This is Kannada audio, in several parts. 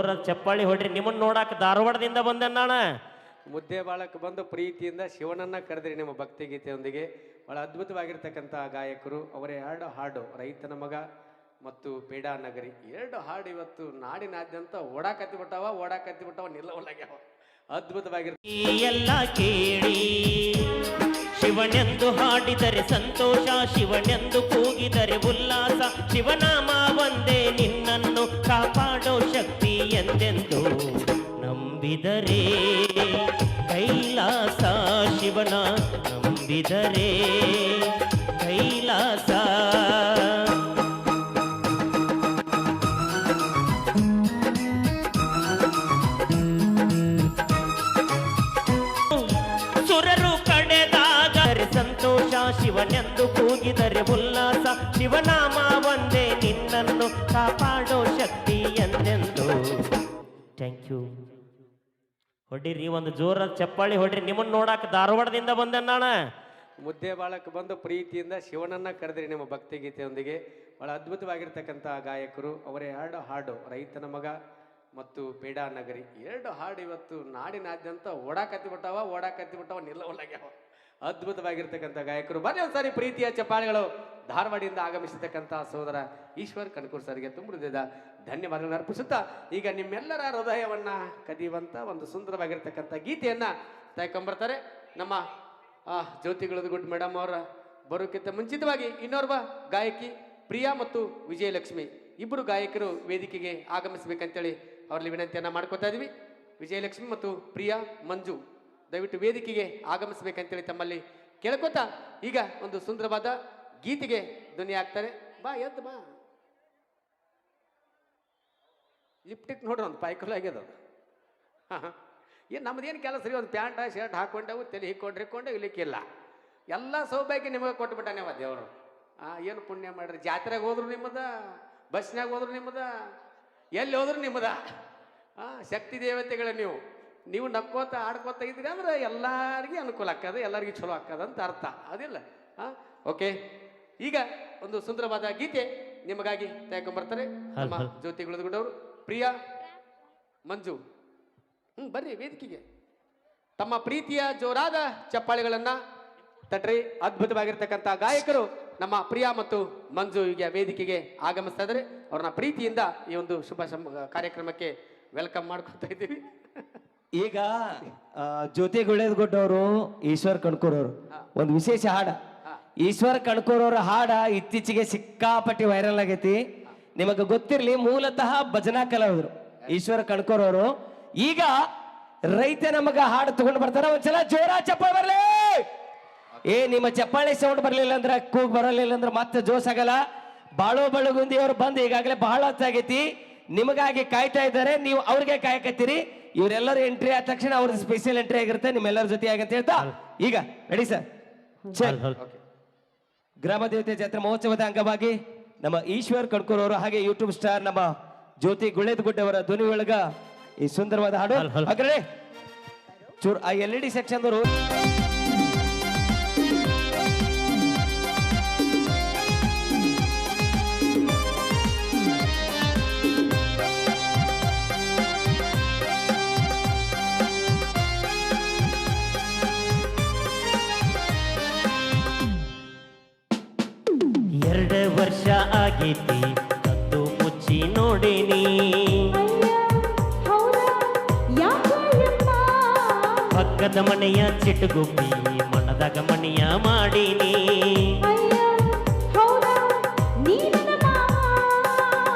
ಚಪ್ಪಾಳಿ ಹೊಡ್ರಿ ನಿಮ್ಮನ್ನ ನೋಡಾಕ ಧಾರವಾಡದಿಂದ ಬಂದೆ ನಾಣ ಮುದ್ದೆ ಬಾಳಕ್ಕೆ ಬಂದು ಪ್ರೀತಿಯಿಂದ ಶಿವನನ್ನ ಕರೆದ್ರಿ ನಿಮ್ಮ ಭಕ್ತಿಗೀತೆಯೊಂದಿಗೆ ಬಹಳ ಅದ್ಭುತವಾಗಿರ್ತಕ್ಕಂಥ ಗಾಯಕರು ಅವರ ಎರಡು ಹಾಡು ರೈತನ ಮಗ ಮತ್ತು ಪೇಡಾ ನಗರಿ. ಎರಡು ಹಾಡು ಇವತ್ತು ನಾಡಿನಾದ್ಯಂತ ಓಡಾಕತ್ತಿ ಬಿಟ್ಟಾವ ಓಡಾಕತ್ತಿ ಬಿಟ್ಟಾವ ನಿಲ್ಲವಲ್ಲಾಗ್ಯಾವ. ಅದ್ಭುತವಾಗಿರ್ ಈ ಎಲ್ಲ ಕೇಳಿ ಶಿವನೆಂದು ಹಾಡಿದರೆ ಸಂತೋಷ ಶಿವನೆಂದು ಕೂಗಿದರೆ ಉಲ್ಲಾಸ. ಶಿವನಾಮ ಒಂದೇ ನಿನ್ನನ್ನು ಕಾಪಾಡೋ ಶಕ್ತಿ ಎಂದೆಂದು ನಂಬಿದರೆ? ಕೈಲಾಸ ಶಿವನ ನಂಬಿದರೆ ಹೊಡಿರಿ, ಒಂದು ಜೋರ ಚಪ್ಪಾಳಿ ಹೊಡ್ರಿ ನಿಮ್ಮನ್ನ ನೋಡಾಕ ಧಾರವಾಡದಿಂದ ಬಂದೆ ನಾನು. ಮುದ್ದೆ ಬಾಳಕ್ಕೆ ಬಂದು ಪ್ರೀತಿಯಿಂದ ಶಿವನನ್ನ ಕರೆದ್ರಿ ನಿಮ್ಮ ಭಕ್ತಿಗೀತೆಯೊಂದಿಗೆ ಬಹಳ ಅದ್ಭುತವಾಗಿರ್ತಕ್ಕಂಥ ಗಾಯಕರು, ಅವರ ಎರಡು ಹಾಡು, ರೈತನ ಮಗ ಮತ್ತು ಪೇಡಾ ನಗರಿ. ಎರಡು ಹಾಡು ಇವತ್ತು ನಾಡಿನಾದ್ಯಂತ ಓಡಾಕತ್ತಿ ಬಿಟ್ಟಾವ ಓಡಾಕತ್ತಿ ಬಿಟ್ಟಾವ ನಿಲ್ಲವಲ್ಲಾಗ್ಯಾವ ಅದ್ಭುತವಾಗಿರ್ತಕ್ಕಂಥ ಗಾಯಕರು. ಬನ್ನಿ ಒಂದ್ಸಾರಿ ಪ್ರೀತಿಯ ಚಪ್ಪಾಳಿಗಳು ಧಾರವಾಡಿಯಿಂದ ಆಗಮಿಸಿರ್ತಕ್ಕಂಥ ಸೋದರ ಈಶ್ವರ್ ಕನಕೂರ್ ಸರ್ಗೆ ತುಂಬಿದ ಧನ್ಯವಾದಗಳನ್ನು ಅರ್ಪಿಸುತ್ತಾ ಈಗ ನಿಮ್ಮೆಲ್ಲರ ಹೃದಯವನ್ನ ಕದಿಯುವಂಥ ಒಂದು ಸುಂದರವಾಗಿರ್ತಕ್ಕಂಥ ಗೀತೆಯನ್ನ ತಾಯ್ಕೊಂಬರ್ತಾರೆ ನಮ್ಮ, ಆ ಜ್ಯೋತಿಗಳ ಗುಡ್ ಮೇಡಮ್ ಅವರ ಬರೋಕ್ಕಿಂತ ಮುಂಚಿತವಾಗಿ ಇನ್ನೋರ್ವ ಗಾಯಕಿ ಪ್ರಿಯಾ ಮತ್ತು ವಿಜಯಲಕ್ಷ್ಮಿ. ಇಬ್ಬರು ಗಾಯಕರು ವೇದಿಕೆಗೆ ಆಗಮಿಸಬೇಕಂತೇಳಿ ಅವರಲ್ಲಿ ವಿನಂತಿಯನ್ನ ಮಾಡ್ಕೋತಾ ಇದೀವಿ. ವಿಜಯಲಕ್ಷ್ಮಿ ಮತ್ತು ಪ್ರಿಯಾ, ಮಂಜು, ದಯವಿಟ್ಟು ವೇದಿಕೆಗೆ ಆಗಮಿಸಬೇಕಂತೇಳಿ ತಮ್ಮಲ್ಲಿ ಕೇಳ್ಕೊತಾ ಈಗ ಒಂದು ಸುಂದರವಾದ ಗೀತೆಗೆ ಧ್ವನಿ ಆಗ್ತಾರೆ ಬಾ, ಎದ್ದು ಬಾ. ಲಿಪ್ಟಿಕ್ ನೋಡ್ರಿ ಒಂದು ಪೈಕಲ್ ಆಗ್ಯದ ಹಾಂ ಹಾಂ. ಏನು ನಮ್ದೇನು ಕೆಲಸ ರೀ ಒಂದು ಪ್ಯಾಂಟ ಶರ್ಟ್ ಹಾಕೊಂಡೆವು ತಲೆ ಹಿಕ್ಕೊಂಡು ಹಿಕ್ಕೊಂಡು ಇಲ್ಲಿಕ್ಕಿಲ್ಲ ಎಲ್ಲ ಸೌಭಾಗ್ಯ ನಿಮಗೆ ಕೊಟ್ಬಿಟ್ಟಾನೆವ ದೇವರು. ಹಾಂ ಏನು ಪುಣ್ಯ ಮಾಡಿರಿ. ಜಾತ್ರೆಗೆ ಹೋದ್ರು ನಿಮ್ಮದ ಬಸ್ನಾಗ ಹೋದ್ರು ನಿಮ್ಮದ ಎಲ್ಲಿ ಹೋದ್ರು ನಿಮ್ಮದ? ಆ ಶಕ್ತಿ ದೇವತೆಗಳ ನೀವು. ನೀವು ನಕ್ಕೋತ ಆಡ್ಕೋತ ಇದ್ರಿ ಅಂದ್ರೆ ಎಲ್ಲರಿಗೂ ಅನುಕೂಲ ಆಗ್ತದೆ ಎಲ್ಲರಿಗೂ ಚಲೋ ಆಗ್ತದೆ ಅಂತ ಅರ್ಥ. ಅದಿಲ್ಲ. ಹಾಂ ಓಕೆ. ಈಗ ಒಂದು ಸುಂದರವಾದ ಗೀತೆ ನಿಮಗಾಗಿ ತಗೊಂಬರ್ತಾರೆ. ನಮ್ಮ ಹಲ್. ಜ್ಯೋತಿ ಗುಳದಗುಡವರು. ಪ್ರಿಯಾ ಮಂಜು. ಹ್ಞೂ ಬರ್ರಿ ವೇದಿಕೆಗೆ. ತಮ್ಮ ಪ್ರೀತಿಯ ಜೋರಾದ ಚಪ್ಪಾಳೆಗಳನ್ನ ತಟ್ರಿ. ಅದ್ಭುತವಾಗಿರ್ತಕ್ಕಂಥ ಗಾಯಕರು ನಮ್ಮ ಪ್ರಿಯಾ ಮತ್ತು ಮಂಜು ಈಗ ವೇದಿಕೆಗೆ ಆಗಮಿಸ್ತಾ ಇದ್ದಾರೆ. ಅವ್ರನ್ನ ಪ್ರೀತಿಯಿಂದ ಈ ಒಂದು ಶುಭ ಕಾರ್ಯಕ್ರಮಕ್ಕೆ ವೆಲ್ಕಮ್ ಮಾಡ್ಕೊತಾ ಇದ್ದೀವಿ. ಈಗ ಜ್ಯೋತಿ ಗುಳೇದ್ಗೊಡ್ಡವರು ಈಶ್ವರ್ ಕಣ್ಕೂರವ್ರು. ಒಂದು ವಿಶೇಷ ಹಾಡ. ಈಶ್ವರ್ ಕಣ್ಕೂರವ್ರ ಹಾಡ ಇತ್ತೀಚೆಗೆ ಸಿಕ್ಕಾಪಟ್ಟಿ ವೈರಲ್ ಆಗೈತಿ. ನಿಮಗೆ ಗೊತ್ತಿರಲಿ ಮೂಲತಃ ಭಜನಾ ಕಲಾವಿದರು. ಈಶ್ವರ ಕಣ್ಕೋರವರು. ಈಗ ರೈತ ನಮಗ ಹಾಡು ತಗೊಂಡು ಬರ್ತಾರ. ಒಂದ್ಸಲ ಜೋರ ಚಪ್ಪಾಳೆ ಬರ್ಲಿ! ಏ ನಿಮ್ಮ ಚಪ್ಪಾಳೆ ಸೌಂಡ್ ಬರ್ಲಿಲ್ಲ ಅಂದ್ರೆ ಕೂಗ್ ಬರಲಿಲ್ಲ ಅಂದ್ರೆ ಮತ್ತೆ ಜೋಸ್ ಆಗಲ್ಲ. ಬಾಳೋ ಬಳಗುಂದಿ ಅವ್ರು ಬಂದು ಈಗಾಗಲೇ ಬಹಳ ಹೊತ್ತಾಗೈತಿ ನಿಮಗಾಗಿ ಕಾಯ್ತಾ ಇದ್ದಾರೆ. ನೀವು ಅವ್ರಿಗೆ ಕಾಯಕತ್ತೀರಿ. ಇವರೆಲ್ಲರೂ ಎಂಟ್ರಿ ಆದ ತಕ್ಷಣ ಅವ್ರದ್ದು ಸ್ಪೆಷಲ್ ಎಂಟ್ರಿ ಆಗಿರುತ್ತೆ. ನಿಮ್ಮೆಲ್ಲರ ಜೊತೆ ಆಗಂತ ಹೇಳ್ತಾ. ಈಗ ರೆಡಿ ಸರ್. ಗ್ರಾಮ ದೇವತೆ ಜಾತ್ರೆ ಮಹೋತ್ಸವದ ಅಂಗವಾಗಿ ನಮ್ಮ ಈಶ್ವರ್ ಅವರು ಹಾಗೆ ಯೂಟ್ಯೂಬ್ ಸ್ಟಾರ್ ನಮ್ಮ ಜ್ಯೋತಿ ಗುಳ್ಳೇದಗುಡ್ಡ ಗುಡ್ಡವರ ಧ್ವನಿ ಒಳಗ ಈ ಸುಂದರವಾದ ಹಾಡು. ಹಾಗಾದ್ರೆ ಚೂರ್ ಆ ಎಲ್ ಇ ಡಿ ಸೆಕ್ಷನ್ ಚಿಟುಗುಪ್ಪಿ ಮನದಾಗ ಮಣಿಯ ಮಾಡೀನಿ.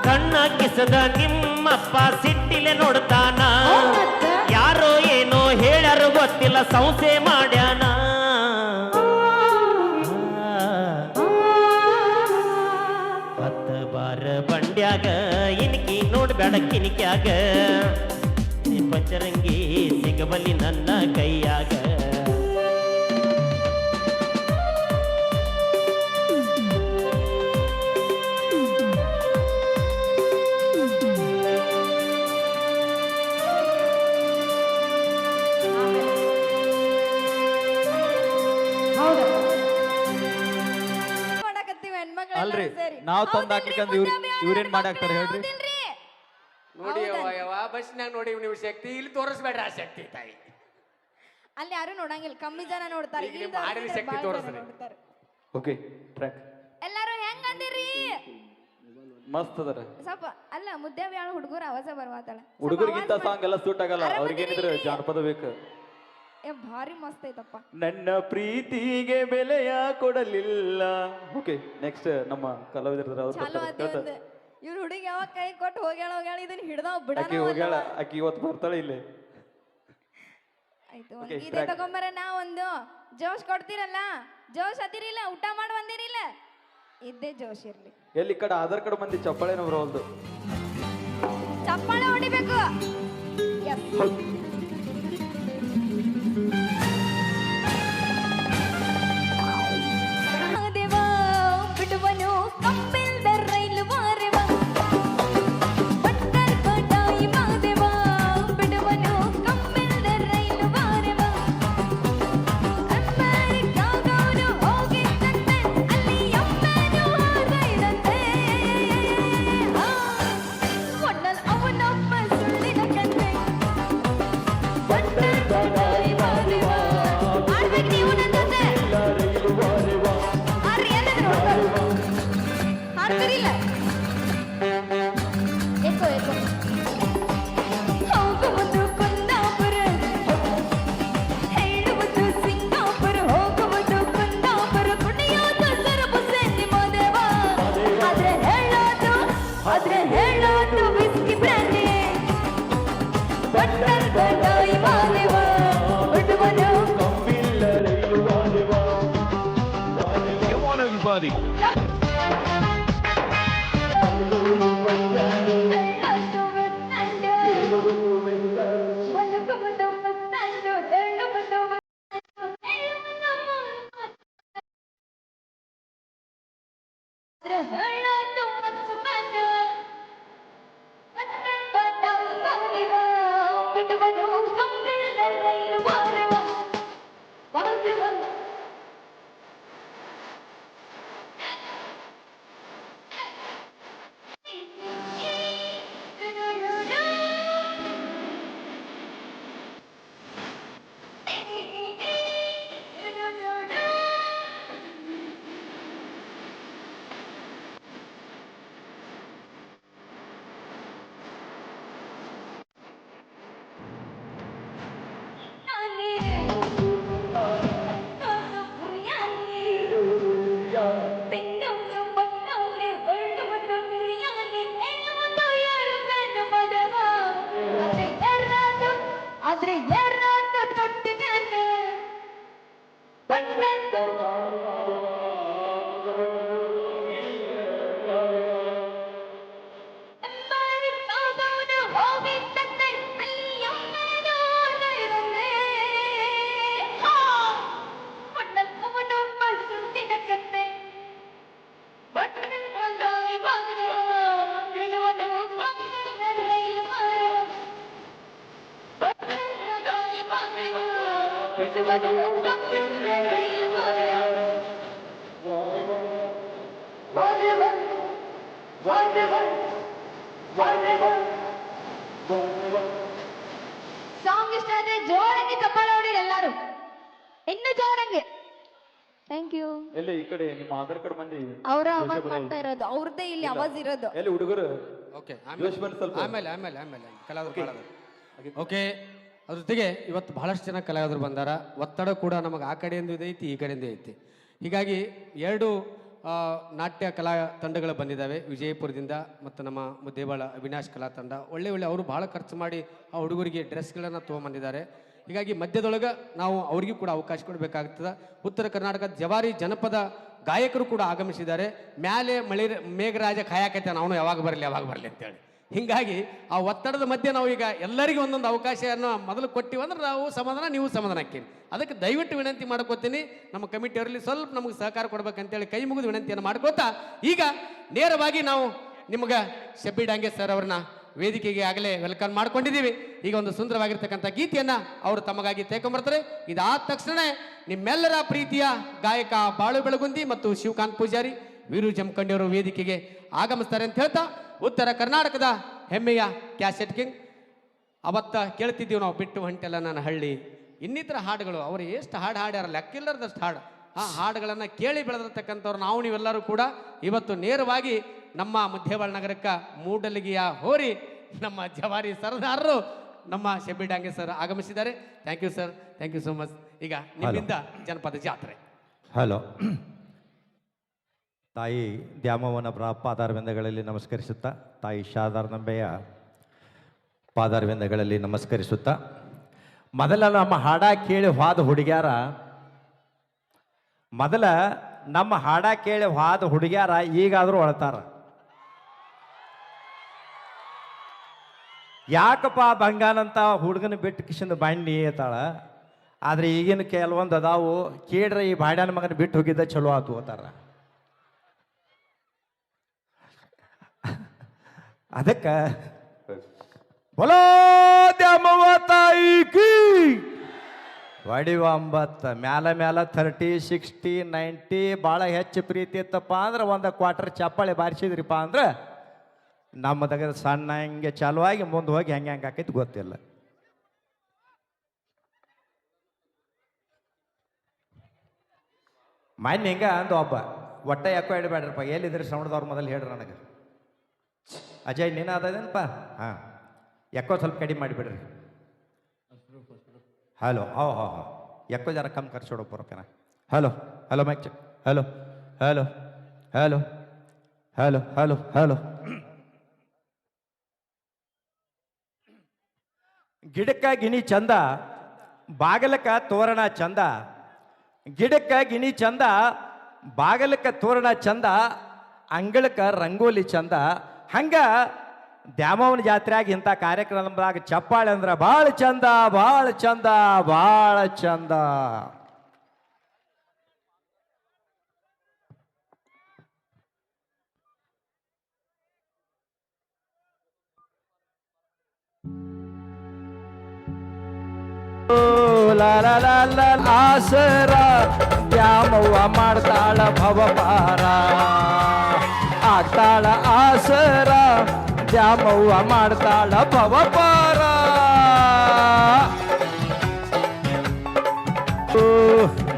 ಕಣ್ಣ ಕಿಸದ ನಿಮ್ಮಪ್ಪ ಸಿಟ್ಟಿಲೆ ನೋಡ್ತಾನ. ಯಾರೋ ಏನೋ ಹೇಳರು ಗೊತ್ತಿಲ್ಲ ಸಂಸೆ ಮಾಡ್ಯಾನ. ಹತ್ತ ಬಾರ ಬಂಡ್ಯಾಗ ಇನ್ಕಿ ನೋಡ್ಬೇಡ ಕಿನಿಕ್ಯಾಗ. ಪಂಚರಂಗಿ ಸಿಗಬಲಿ ನನ್ನ ಕೈಯಾಗ. ಸೇರಿ. ನಾವ್ ತಂದ್ ಹಾಕ್ಲಿಕ್ಕಂದ್ರೆ ಇವ್ರ್-? ಇವ್ರೇನ್ ಮಾಡಾಕ್ತಾರ ಹೇಳ್ರಿ? ನೋಡಿ? ಯವ್ವ ಯವ್ವ ಬಸ್ನಾಗ ನೋಡಿ ನೀವು ಶಕ್ತಿ ಇಲ್ಲಿ ತೋರಿಸ್ಬೇಡ್ರಿ ಆ ಶಕ್ತಿ ತಾಯಿ ಅಲ್ಲಿ ಯಾರು ನೋಡಂಗಿಲ್ಲ ಕಮ್ಮಿ ಜನ ನೋಡ್ತಾರೆ ಈಗ ಇಲ್ಲಿ ನೀವು ಮಾಡಿದ ಶಕ್ತಿ ಬಾಳ್ ಜನ ತೋರಿಸ್ರಿ. ನೋಡ್ತಾರೆ. ಓಕೆ ಟ್ರ್ಯಾಕ್ ಎಲ್ಲಾರು ಹೆಂಗ್ ಅಂದಿರಿ ಮಸ್ತ್ ಅದರ ಸ್ವಲ್ಪ ಅಲ್ಲ ಮುದ್ದೆ ವ್ಯಾಳ ಹುಡುಗರು ಅವಾಜ ಬರ್ವಾತಾಳ ಹುಡುಗರಿಗಿಂತ ಸಾಂಗ್ ಎಲ್ಲ ಸೂಟ್ ಆಗಲ್ಲ ಅವ್ರಿಗೇನಿದ್ರೆ ಜಾನಪದ ಬೇಕು ಏ ಭಾರಿ ಮಸ್ತ್ ಐತಪ್ಪ. ನನ್ನ ಪ್ರೀತಿಗೆ ಬೆಲೆಯ ಕೊಡಲಿಲ್ಲ. ಓಕೆ ನೆಕ್ಸ್ಟ್ ನಮ್ಮ ಕಲಾವಿದರ ಅವ್ರು ಚಾಲು. ಆತಿ. ಅಂದೆ ಹುಡುಗಿ ಯಾವಾಗ ಕೈ ಕೊಟ್ಟು ಹೋಗ್ಯಾಳ ಹೋಗ್ಯಾಳ ಇದನ್ನ ಹಿಡ್ದಾವ್ ಆಕಿ ಹೋಗ್ಯಾಳ ಬಿಡಲ್ಲ ಆಕಿ ಇವತ್ತು ಬರ್ತಾಳೆ ಇಲ್ಲಿ. ಆಯ್ತು Okay, ಗೀತೆ track. ತಗೊಂಬರ ನಾ ಒಂದು. ಜೋಶ್ ಕೊಡ್ತೀರಲ್ಲ? ಜೋಶ್ ಅದಿರಿಲ್ಲ ಊಟ ಮಾಡಿ ಬಂದಿರಿಲ್ಲ? ಇದ್ದೇ ಜೋಶ್ ಇರ್ಲಿ. ಎಲ್ಲಿ ಈ ಕಡೆ ಆಧಾರ್ ಕಾರ್ಡ್ ಮಂದಿ ಚಪ್ಪಾಳೆನೂ ಒಂದು ಚಪ್ಪಾಳೆ ಹೊಡಿಬೇಕು. buddy. ಈ ಕಡೆ ನಿಮ್ಮ ಆಧಾರ್ ಕಾರ್ಡ್ ಮಂದಿ ಅವರ ಅವಾಜ್ ಮಾಡ್ತಾ ಇರೋದು ಅವ್ರದ್ದೇ ಇಲ್ಲಿ ಅವಾಜ್ ಇರೋದು. ಎಲ್ಲಿ ಹುಡುಗರು? ಓಕೆ ಆಮೇಲೆ ಸ್ವಲ್ಪ. ಆಮೇಲೆ ಆಮೇಲೆ ಆಮೇಲೆ ಕಲಾವಿದರು ಓಕೆ ಅದ್ರ ಜೊತೆಗೆ ಇವತ್ತು ಬಹಳಷ್ಟು ಜನ ಕಲಾವಿದರು ಬಂದಾರ. ಒತ್ತಡ ಕೂಡ ನಮಗೆ ಆ ಕಡೆಯಿಂದ ಐತಿ ಈ ಕಡೆಯಿಂದ ಐತಿ. ಹೀಗಾಗಿ ಎರಡು ಆ, ನಾಟ್ಯ ಕಲಾ ತಂಡಗಳು ಬಂದಿದ್ದಾವೆ ವಿಜಯಪುರದಿಂದ ಮತ್ತು ನಮ್ಮ ದೇವಾಳ ಅವಿನಾಶ್ ಕಲಾ ತಂಡ. ಒಳ್ಳೆ ಒಳ್ಳೆ ಅವರು ಭಾಳ ಖರ್ಚು ಮಾಡಿ ಆ ಹುಡುಗರಿಗೆ ಡ್ರೆಸ್ಗಳನ್ನು ತೊಗೊಂಬಂದಿದ್ದಾರೆ. ಹೀಗಾಗಿ ಮಧ್ಯದೊಳಗೆ ನಾವು ಅವ್ರಿಗೂ ಕೂಡ ಅವಕಾಶ ಕೊಡಬೇಕಾಗ್ತದೆ. ಉತ್ತರ ಕರ್ನಾಟಕದ ಜವಾರಿ ಜನಪದ ಗಾಯಕರು ಕೂಡ ಆಗಮಿಸಿದ್ದಾರೆ. ಮ್ಯಾಲೆ ಮಳೆ ಮೇಘರಾಜ ಕಾಯಕತೆ ಅವನು ಯಾವಾಗ ಬರಲಿ ಯಾವಾಗ ಬರಲಿ ಅಂತೇಳಿ. ಹಿಂಗಾಗಿ ಆ ಒತ್ತಡದ ಮಧ್ಯೆ ನಾವು ಈಗ ಎಲ್ಲರಿಗೂ ಒಂದೊಂದು ಅವಕಾಶವನ್ನು ಮೊದಲು ಕೊಟ್ಟಿವಿ ಅಂದ್ರೆ ನಾವು ಸಮಾಧಾನ, ನೀವು ಸಮಾಧಾನ ಹಾಕಿ ಅದಕ್ಕೆ ದಯವಿಟ್ಟು ವಿನಂತಿ ಮಾಡ್ಕೋತೀನಿ. ನಮ್ಮ ಕಮಿಟಿಯವರಲ್ಲಿ ಸ್ವಲ್ಪ ನಮಗೆ ಸಹಕಾರ ಕೊಡ್ಬೇಕಂತೇಳಿ ಕೈ ಮುಗಿದು ವಿನಂತಿಯನ್ನು ಮಾಡ್ಕೋತಾ ಈಗ ನೇರವಾಗಿ ನಾವು ನಿಮ್ಗೆ ಶಬ್ಬಿ ಡಾಂಗೆ ಸರ್ ಅವ್ರನ್ನ ವೇದಿಕೆಗೆ ಆಗಲೇ ವೆಲ್ಕಮ್ ಮಾಡ್ಕೊಂಡಿದ್ದೀವಿ. ಈಗ ಒಂದು ಸುಂದರವಾಗಿರ್ತಕ್ಕಂಥ ಗೀತೆಯನ್ನ ಅವರು ತಮಗಾಗಿ ತೇಕೊಂಬರ್ತಾರೆ ಇದಾದ ತಕ್ಷಣ ನಿಮ್ಮೆಲ್ಲರ ಪ್ರೀತಿಯ ಗಾಯಕ ಬಾಳು ಬೆಳಗುಂದಿ ಮತ್ತು ಶಿವಕಾಂತ್ ಪೂಜಾರಿ ವೀರು ಜಮಖಂಡಿಯವರು ವೇದಿಕೆಗೆ ಆಗಮಿಸ್ತಾರೆ ಅಂತ ಹೇಳ್ತಾ, ಉತ್ತರ ಕರ್ನಾಟಕದ ಹೆಮ್ಮೆಯ ಕ್ಯಾಸೆಟ್ ಕಿಂಗ್. ಅವತ್ತ ಕೇಳ್ತಿದ್ದೀವಿ ನಾವು, ಬಿಟ್ಟು ಹೊಂಟೆಲ್ಲ ನನ್ನ ಹಳ್ಳಿ. ಇನ್ನಿತರ ಹಾಡುಗಳು, ಅವರು ಎಷ್ಟು ಹಾಡು ಹಾಡ್ಯಾರ ಲೆಕ್ಕಿಲ್ಲದಷ್ಟು ಹಾಡು. ಆ ಹಾಡುಗಳನ್ನು ಕೇಳಿ ಬೆಳೆದಿರ್ತಕ್ಕಂಥವ್ರು ನಾವು ನೀವೆಲ್ಲರೂ ಕೂಡ. ಇವತ್ತು ನೇರವಾಗಿ ನಮ್ಮ ಮುದ್ದೇವಾಳ ನಗರಕ್ಕೆ ಮೂಡಲಿಗೆಯ ಹೋರಿ ನಮ್ಮ ಜವಾರಿ ಸರದಾರರು ನಮ್ಮ ಶೆಬ್ಬಿ ಡಾಂಗೆ ಸರ್ ಆಗಮಿಸಿದ್ದಾರೆ. Thank you sir thank you so much ಈಗ ನಿಮ್ಮಿಂದ ಜನಪದ ಜಾತ್ರೆ. ಹಲೋ ತಾಯಿ ದ್ಯಾಮವ್ವನ ಪ್ರ ಪಾದಾರವಿಂದಗಳಲ್ಲಿ ನಮಸ್ಕರಿಸುತ್ತಾ ತಾಯಿ ಶಾದಾರ್ನಂಬೆಯ ಪಾದಾರವಿಂದಗಳಲ್ಲಿ ನಮಸ್ಕರಿಸುತ್ತಾ. ಮೊದಲ ನಮ್ಮ ಹಾಡ ಕೇಳಿ ಹಾದ ಹುಡುಗ್ಯಾರ ಮೊದಲ ನಮ್ಮ ಹಾಡ ಕೇಳಿ ಹಾದ ಹುಡುಗ್ಯಾರ ಈಗಾದರೂ ಅಳ್ತಾರ ಯಾಕಪ್ಪ ಬಂಗಾನಂತ ಹುಡುಗನ ಬಿಟ್ಟು ಕಿಶನ್ ಬಾಂಡಿ ಏತಾಳ ಆದ್ರೆ ಈಗಿನ ಕೆಲವೊಂದು ಅದಾವು, ಕೇಳ್ರೆ ಈ ಬಾಡ್ಯಾನ ಮಗನ ಬಿಟ್ಟು ಹೋಗಿದ್ದ ಚಲೋ ಆತು ಅಂತಾರ. ಅದಕ್ಕ ಬಲೋ ತಾಯಿ ಕೀ! ಹೊಡಿವ ಒಂಬತ್ತು ಮ್ಯಾಲ ಮ್ಯಾಲ ಥರ್ಟಿ ಸಿಕ್ಸ್ಟಿ ನೈಂಟಿ ಭಾಳ ಹೆಚ್ಚು ಪ್ರೀತಿ ಇತ್ತಪ್ಪ ಅಂದ್ರೆ ಒಂದು ಕ್ವಾರ್ಟರ್ ಚಪ್ಪಾಳೆ ಬಾರಿಸಿದ್ರಿಪ್ಪ ಅಂದ್ರೆ ನಮ್ಮದಾಗ ಸಣ್ಣ ಹಿಂಗೆ ಚಾಲುವಾಗಿ ಮುಂದೆ ಹೋಗಿ ಹೆಂಗೆ ಹೆಂಗೆ ಆಕೈತಿ ಗೊತ್ತಿಲ್ಲ. ಮೊನ್ನೆ ಹಿಂಗ ಅಂದ ಒಬ್ಬ, ಒಟ್ಟ ಯಾಕೋ ಇಡಬೇಡ್ರಪ್ಪ, ಎಲ್ಲಿದ್ರೆ ಶ್ರವಣದವ್ರ ಮೊದಲು ಹೇಳ್ರಿ ನನಗೆ. ಅಜಯ್, ನೀನು ಅದೇನಪ್ಪ ಹಾಂ, ಯಾಕೋ ಸ್ವಲ್ಪ ಕಡಿಮೆ ಮಾಡಿಬಿಡ್ರಿ ಹಲೋ, ಹೋ ಹೋ ಹೋ, ಯಾಕೋ ಜರ ಕಮ್ಮಿ ಖರ್ಚು ಪರಪ್ಪೇನ. Hello hello mike hello hello hello hello hello hello ಗಿಡಕ್ಕ ಗಿಣಿ ಚಂದ ಬಾಗಲಕ ತೋರಣ ಚಂದ, ಗಿಡಕ್ಕ ಗಿಣಿ ಚಂದ ಬಾಗಲಕ ತೋರಣ ಚಂದ, ಅಂಗಳಕ್ಕೆ ರಂಗೋಲಿ ಚಂದ. ಹಂಗ ದ್ಯಾಮವನ ಜಾತ್ರೆಯಾಗ ಇಂಥ ಕಾರ್ಯಕ್ರಮದಾಗ ಚಪ್ಪಾಳೆ ಅಂದ್ರ ಭಾಳ ಚಂದ ಭಾಳ ಚಂದ ಭಾಳ ಚಂದ. ಆಸರ ದ್ಯಾಮವ್ವ ಮಾಡ್ತಾಳ ಭವಪಾರ. ಆಗ್ತಾಳ ಆಸರ, ದ್ಯಾಮವ್ವ ಮಾಡ್ತಾಳ ಭವಪಾರ.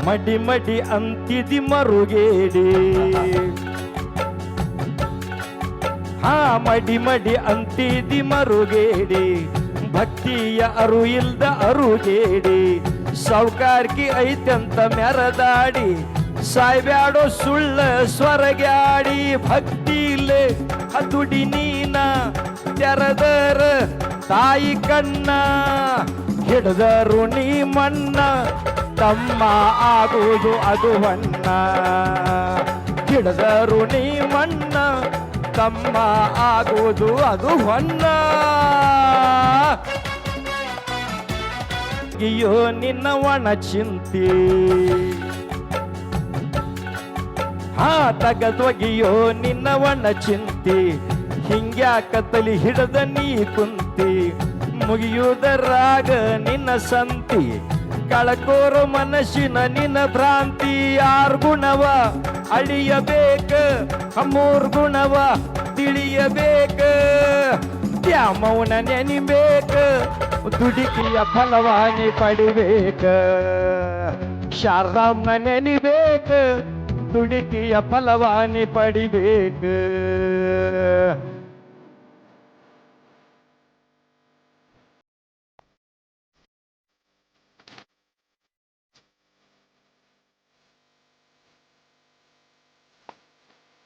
ಮಡಿ ಮಡಿ ಅಂತಿದಿ ಮರುಗೇಡಿ. ಹಾ, ಮಡಿ ಮಡಿ ಅಂತಿದಿ ಮರುಗೇಡಿ. ಭಕ್ತಿಯ ಅರು ಇಲ್ದ ಅರುಗೇಡಿ ಸಾವುಕಾರ್ಕಿ ಐತ್ಯಂತ ಮೆರದಾಡಿ ಸಾಯ್ಬ್ಯಾಡೋ ಸುಳ್ಳ ಸ್ವರಗ್ಯಾಡಿ. ಭಕ್ತಿಲೆ ಹತುಡಿ ನೀನ, ತೆರದರ ತಾಯಿ ಕಣ್ಣ. ಹಿಡದರು ನೀ ಮಣ್ಣ, ತಮ್ಮ ಆಗುವುದು ಅದು ಹೊನ್ನ ಹಿಡದರು ನೀ ಮಣ್ಣ, ತಮ್ಮ ಆಗುವುದು ಅದು ಹೊನ್ನ ಅಯ್ಯೋ ನಿನ್ನ ಒಣ ಚಿಂತಿ. ಹಾ ತಗದೊಗಿಯೋ ನಿನ್ನ ಒಣ ಚಿಂತಿ. ಹಿಂಗ್ಯಾಕ ತಲಿ ಹಿಡದ ನೀ ಕುಂತಿ. ಮುಗಿಯುವುದರಾಗ ನಿನ್ನ ಸಂತಿ. ಕಳಕೋರು ಮನಸ್ಸಿನ ನಿನ್ನ ಭ್ರಾಂತಿ. ಯಾರ್ ಗುಣವ? ಅಳಿಯಬೇಕ? ಅಮೂರ್ ಗುಣವ? ತಿಳಿಯಬೇಕ? ದ್ಯಾಮೌನ ನೆನಿಬೇಕ ದುಡಿಕಿಯ ಫಲವಾನಿ ಪಡಿಬೇಕ ಶಾರದಾಂನ ನೆನಿಬೇಕ ದುಡಿಕಿಯ ಫಲವಾನಿ ಪಡಿಬೇಕ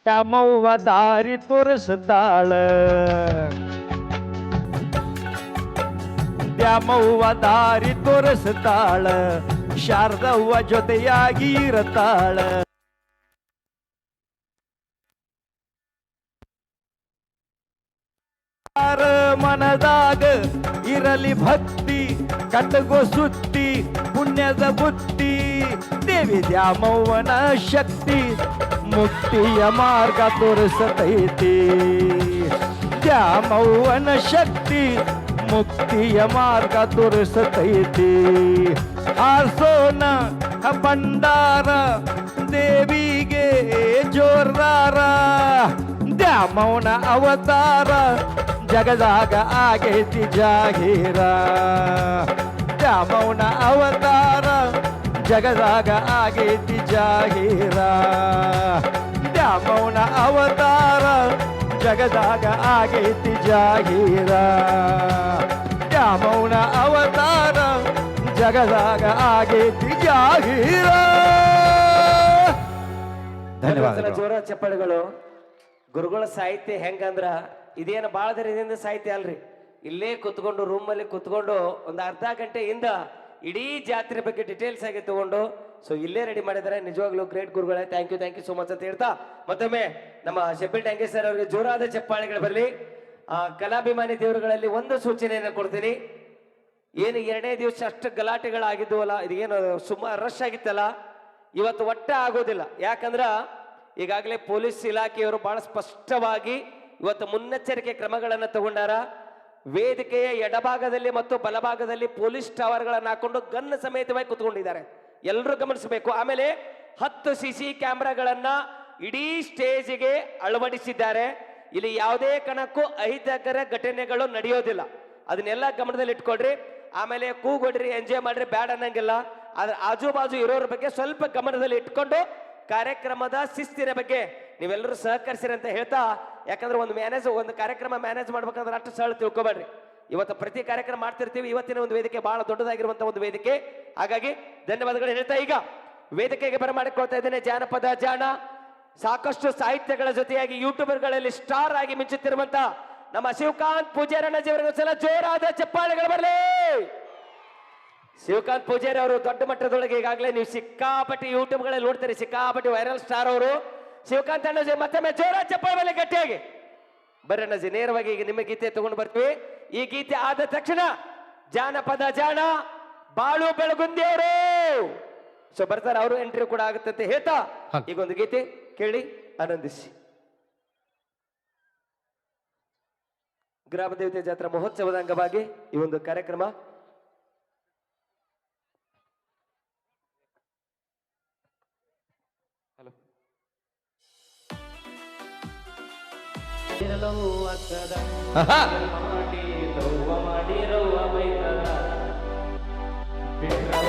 ದ್ಯಾಮವ್ವ ದಾರಿ ತೋರಿಸ್ತಾಳ ದ್ಯಾಮವ್ವ ದಾರಿ ತೋರಿಸ್ತಾಳ. ಶಾರದವ್ವ ಜೊತೆಯಾಗಿ ಇರತಾಳ. ಯಾರ ಮನದಾಗ ಇರಲಿ ಭಕ್ತಿ, ಕಟಗೋ ಸುತ್ತಿ, ಪುಣ್ಯದ ಬುತ್ತಿ, ದೇವಿ ದ್ಯಾಮವ್ವನ ಶಕ್ತಿ, ಮುಕ್ತಿಯ ಮಾರ್ಗ ತೋರಿಸತೈತಿ. ದ್ಯಾಮವ್ವನ ಶಕ್ತಿ ಮುಕ್ತಿಯ ಮಾರ್ಗ ತೋರಿಸತೈತಿ. ಆರ್ಸೋನ ಭಂಡಾರ, ದೇವಿಗೆ ಜೋರ್ದಾರ. ದ್ಯಾಮೌನ ಅವತಾರ, ಜಗದಾಗ ಆಗೈತಿ ಜಾಗೀರ. ದ್ಯಾಮೌನ ಅವತಾರ, ಜಗದಾಗ ಆಗೈತಿ ಜಾಗೀರ. ದ್ಯಾಮೌನ ಅವತಾರ ಜಗದಾಗ ಆಗೈತಿ ಜಾಗೀರ ದ್ಯಾಮೌನ ಅವತಾರ ಜಗದಾಗ ಆಗೈತಿ ಜಾಗೀರ ಧನ್ಯವಾದಗಳು. ಜೋರ ಚಪ್ಪಳಿಗಳು. ಗುರುಗಳ ಸಾಹಿತ್ಯ ಹೆಂಗಂದ್ರ? ಇದೇನು ಭಾಳ ದಿನದಿಂದ ಸಾಹಿತ್ಯ ಅಲ್ರಿ. ಇಲ್ಲೇ ಕುತ್ಕೊಂಡು ರೂಮಲ್ಲಿ ಕುತ್ಕೊಂಡು ಒಂದು ಅರ್ಧ ಗಂಟೆಯಿಂದ ಇಡೀ ಜಾತ್ರೆ ಬಗ್ಗೆ ಡಿಟೇಲ್ಸ್ ಆಗಿ ತಗೊಂಡು ಸೊ ಇಲ್ಲೇ ರೆಡಿ ಮಾಡಿದ್ದಾರೆ. ನಿಜವಾಗ್ಲೂ ಗ್ರೇಟ್ ಗುರುಗಳೇ thank you thank you so much ಅಂತ ಹೇಳ್ತಾ ಮತ್ತೊಮ್ಮೆ ನಮ್ಮ ಶೆಬಿಲ್ ಟ್ಯಾಂಕಿ ಸರ್ ಅವರಿಗೆ ಜೋರಾದ ಚಪ್ಪಾಳೆಗಳು ಬರಲಿ. ಆ, ಕಲಾಭಿಮಾನಿ ದೇವರುಗಳಲ್ಲಿ ಒಂದು ಸೂಚನೆಯನ್ನು ಕೊಡ್ತೀನಿ. ಏನು ಎರಡನೇ ದಿವಸ ಅಷ್ಟು ಗಲಾಟೆಗಳಾಗಿದ್ವಲ್ಲ, ಇದೇನು ಸುಮಾರು ರಶ್ ಆಗಿತ್ತಲ್ಲ? ಇವತ್ತು ಒಟ್ಟ ಆಗೋದಿಲ್ಲ. ಯಾಕಂದ್ರೆ ಈಗಾಗಲೇ ಪೊಲೀಸ್ ಇಲಾಖೆಯವರು ಬಹಳ ಸ್ಪಷ್ಟವಾಗಿ ಇವತ್ತು ಮುನ್ನೆಚ್ಚರಿಕೆ ಕ್ರಮಗಳನ್ನು ತಗೊಂಡಾರ. ವೇದಿಕೆಯ ಎಡಭಾಗದಲ್ಲಿ ಮತ್ತು ಬಲಭಾಗದಲ್ಲಿ ಪೊಲೀಸ್ ಟವರ್ಗಳನ್ನು ಹಾಕೊಂಡು ಗನ್ ಸಮೇತವಾಗಿ ಕುತ್ಕೊಂಡಿದ್ದಾರೆ. ಎಲ್ಲರೂ ಗಮನಿಸಬೇಕು. ಆಮೇಲೆ ಹತ್ತು ಸಿ ಸಿ ಕ್ಯಾಮ್ರಾಗಳನ್ನ ಇಡೀ ಸ್ಟೇಜಿಗೆ ಅಳವಡಿಸಿದ್ದಾರೆ. ಇಲ್ಲಿ ಯಾವುದೇ ಕಣಕ್ಕೂ ಅಹಿತಕರ ಘಟನೆಗಳು ನಡೆಯೋದಿಲ್ಲ. ಅದನ್ನೆಲ್ಲ ಗಮನದಲ್ಲಿ ಇಟ್ಕೊಡ್ರಿ ಆಮೇಲೆ ಕೂಗೊಡ್ರಿ, ಎಂಜಾಯ್ ಮಾಡ್ರಿ, ಬ್ಯಾಡ್ ಅನ್ನಂಗಿಲ್ಲ. ಆದ್ರೆ ಆಜು ಬಾಜು ಇರೋರ ಬಗ್ಗೆ ಸ್ವಲ್ಪ ಗಮನದಲ್ಲಿ ಇಟ್ಕೊಂಡು ಕಾರ್ಯಕ್ರಮದ ಶಿಸ್ತಿನ ಬಗ್ಗೆ ನೀವೆಲ್ಲರೂ ಸಹಕರಿಸಿರಿ ಅಂತ ಹೇಳ್ತಾ, ಯಾಕಂದ್ರೆ ಒಂದು ಮ್ಯಾನೇಜ್, ಒಂದು ಕಾರ್ಯಕ್ರಮ ಮ್ಯಾನೇಜ್ ಮಾಡ್ಬೇಕಂದ್ರೆ ಅಷ್ಟು ಸರಳ ತಿಳ್ಕೊಬೇಡ್ರಿ. ಇವತ್ತು ಪ್ರತಿ ಕಾರ್ಯಕ್ರಮ ಮಾಡ್ತಿರ್ತೀವಿ. ಇವತ್ತಿನ ಒಂದು ವೇದಿಕೆ ಬಹಳ ದೊಡ್ಡದಾಗಿರುವಂತ ಒಂದು ವೇದಿಕೆ. ಹಾಗಾಗಿ ಧನ್ಯವಾದಗಳು ಹೇಳ್ತಾ ಈಗ. ವೇದಿಕೆಗೆ ಬರಮಾಡಿಕೊಳ್ತಾ ಇದ್ದೇನೆ. ಜಾನಪದ ಜಾಣ. ಸಾಕಷ್ಟು ಸಾಹಿತ್ಯಗಳ ಜೊತೆಯಾಗಿ ಯೂಟ್ಯೂಬರ್ಗಳಲ್ಲಿ ಸ್ಟಾರ್ ಆಗಿ ಮಿಂಚುತ್ತಿರುವಂತ ನಮ್ಮ ಶಿವಕಾಂತ್ ಪೂಜಾರಣ್ಣಜಿಯವರಿಗೆ ಸಲ ಜೋರಾದ ಚಪ್ಪಾಳೆಗಳು ಬರಲಿ. ಶಿವಕಾಂತ್ ಪೂಜಾರಿ ಅವರು ದೊಡ್ಡ ಮಟ್ಟದೊಳಗೆ ಈಗಾಗಲೇ ನೀವು ಸಿಕ್ಕಾಪಟ್ಟಿ ಯೂಟ್ಯೂಬ್ಗಳಲ್ಲಿ ನೋಡ್ತೀರಿ. ಸಿಕ್ಕಾಪಟ್ಟಿ ವೈರಲ್ ಸ್ಟಾರ್ ಅವರು. ಶಿವಕಾಂತ್ ಅಣ್ಣಜಿ ಮತ್ತೊಮ್ಮೆ ಜೋರಾದ ಚಪ್ಪಾಳೆ ಮೇಲೆ ಗಟ್ಟಿಯಾಗಿ. ಬರ್ರಿ ನೇರವಾಗಿ ಈಗ ನಿಮ್ಮ ಗೀತೆ ತಗೊಂಡು ಬರ್ತೀವಿ. ಈ ಗೀತೆ ಆದ ತಕ್ಷಣ ಜಾನಪದ ಜಾಣ ಬಾಳು ಬೆಳಗುಂದಿಯವರು ಸೊ ಬರ್ತಾರೆ ಅವರು ಎಂಟ್ರಿ ಕೂಡ ಆಗುತ್ತಂತೆ. ಅಂತ ಹೇಳ್ತಾ ಈಗ ಒಂದು ಗೀತೆ ಕೇಳಿ ಆನಂದಿಸಿ. ಗ್ರಾಮ ದೇವತೆ ಜಾತ್ರಾ ಮಹೋತ್ಸವದ ಅಂಗವಾಗಿ ಈ ಒಂದು ಕಾರ್ಯಕ್ರಮ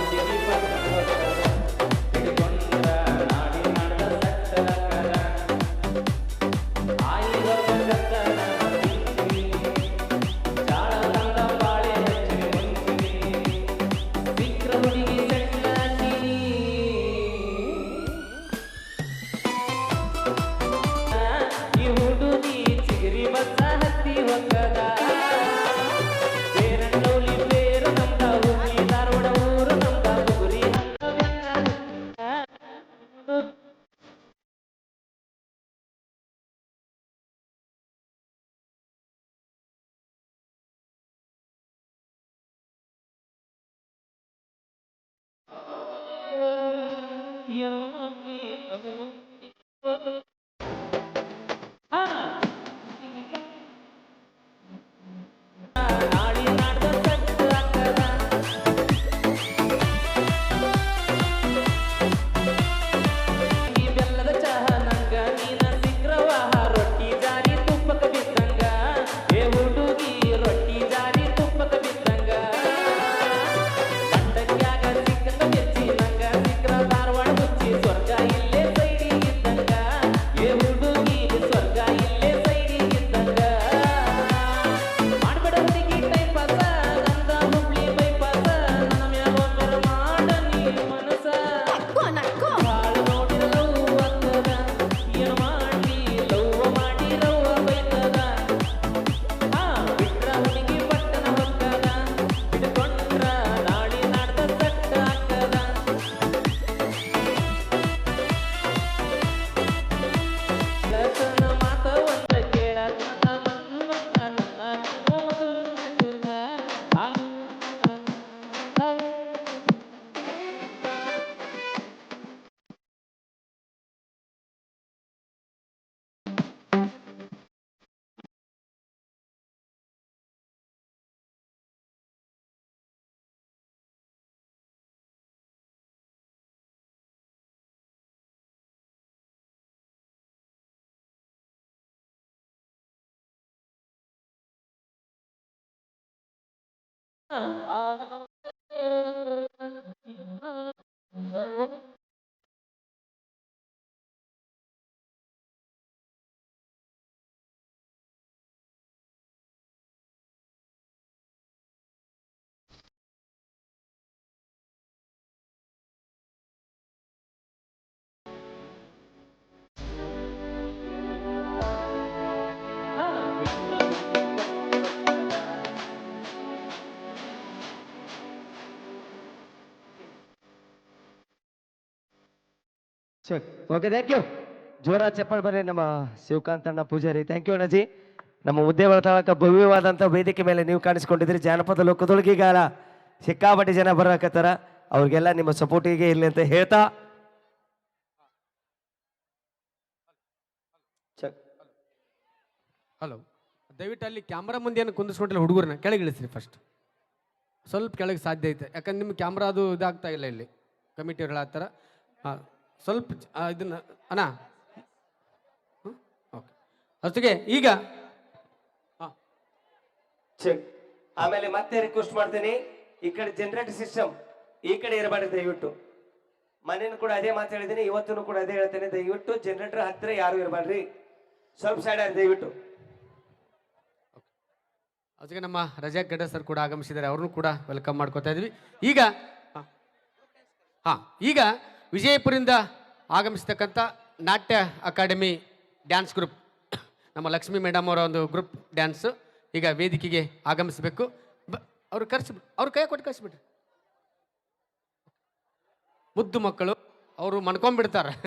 ಆಹಾ. ಈ Oh, ಓಕೆ ಥ್ಯಾಂಕ್ ಯು ಜೋರ ಚಪ್ಪಲ್ ಬರ್ರಿ ನಮ್ಮ ಶಿವಕಾಂತ್ ಅಣ್ಣ ಪೂಜಾರಿ. Thank you ಅಣ್ಣಜಿ. ನಮ್ಮ ಉದ್ಯಮ ತಾಲೂಕ ಭವ್ಯವಾದಂಥ ವೇದಿಕೆ ಮೇಲೆ ನೀವು ಕಾಣಿಸ್ಕೊಂಡಿದ್ರಿ ಜಾನಪದ ಲೋಕದೊಳಗೀಗಾಲ ಸಿಕ್ಕಾಪಟ್ಟೆ ಜನ ಬರಕತ್ತಾರ. ಅವ್ರಿಗೆಲ್ಲ ನಿಮ್ಮ ಸಪೋರ್ಟಿಗೆ ಇರಲಿ ಅಂತ ಹೇಳ್ತಾ. ಹಲೋ ದಯವಿಟ್ಟು ಅಲ್ಲಿ ಕ್ಯಾಮ್ರಾ ಮುಂದೆ ಏನು ಕುಂದಿಸ್ಕೊಂಡಿಲ್ಲ ಹುಡುಗರನ್ನ ಕೆಳಗೆ ಫಸ್ಟ್ ಸ್ವಲ್ಪ ಕೆಳಗೆ ಸಾಧ್ಯ ಐತೆ. ಯಾಕಂದ್ರೆ ನಿಮ್ಮ ಕ್ಯಾಮ್ರಾ ಅದು ಇದಾಗ್ತಾ ಇಲ್ಲ ಇಲ್ಲಿ. ಕಮಿಟಿಯವ್ರು ಥರ. ಹಾಂ. ಸ್ವಲ್ಪ ಇದನ್ನ ಅಣ್ಣ. ಓಕೆ ಅಷ್ಟಿಗೆ ಈಗ ಚೆಕ್ ಆಮೇಲೆ ಮತ್ತೆ ರಿಕ್ವೆಸ್ಟ್ ಮಾಡ್ತೀನಿ. ಈ ಕಡೆ ಜನರೇಟರ್ ಸಿಸ್ಟಮ್ ಈ ಕಡೆ ಇರಬಾರ್ದು ದಯವಿಟ್ಟು. ಮನೇನು ಕೂಡ ಅದೇ ಮಾತು ಹೇಳಿದ್ದೀನಿ ಇವತ್ತೂ ಕೂಡ ಅದೇ ಹೇಳ್ತೇನೆ. ದಯವಿಟ್ಟು ಜನರೇಟರ್ ಹತ್ತಿರ ಯಾರು ಇರಬಾರ್ರಿ ಸ್ವಲ್ಪ ಸೈಡ್ ಆಗಿ ದಯವಿಟ್ಟು. ಅದಕ್ಕೆ ನಮ್ಮ ರಜಾ ಗಡ್ಡ ಸರ್ ಕೂಡ ಆಗಮಿಸಿದ್ದಾರೆ. ಅವ್ರನ್ನೂ ಕೂಡ ವೆಲ್ಕಮ್ ಮಾಡ್ಕೋತಾ ಇದ್ವಿ. ಈಗ ಹಾಂ ಈಗ ವಿಜಯಪುರಿಂದ ಆಗಮಿಸ್ತಕ್ಕಂಥ ನಾಟ್ಯ ಅಕಾಡೆಮಿ ಡ್ಯಾನ್ಸ್ ಗ್ರೂಪ್. ನಮ್ಮ ಲಕ್ಷ್ಮೀ ಮೇಡಮ್ ಅವರ ಒಂದು ಗ್ರೂಪ್ ಡ್ಯಾನ್ಸು. ಈಗ ವೇದಿಕೆಗೆ ಆಗಮಿಸಬೇಕು. ಬ, ಅವ್ರು ಕರೆಸಿ ಅವ್ರ ಕೈ ಕೊಟ್ಟು ಕಳಿಸ್ಬಿಟ್ರಿ ಮುದ್ದು ಮಕ್ಕಳು, ಅವರು ಮನ್ಕೊಂಡ್ಬಿಡ್ತಾರೆ.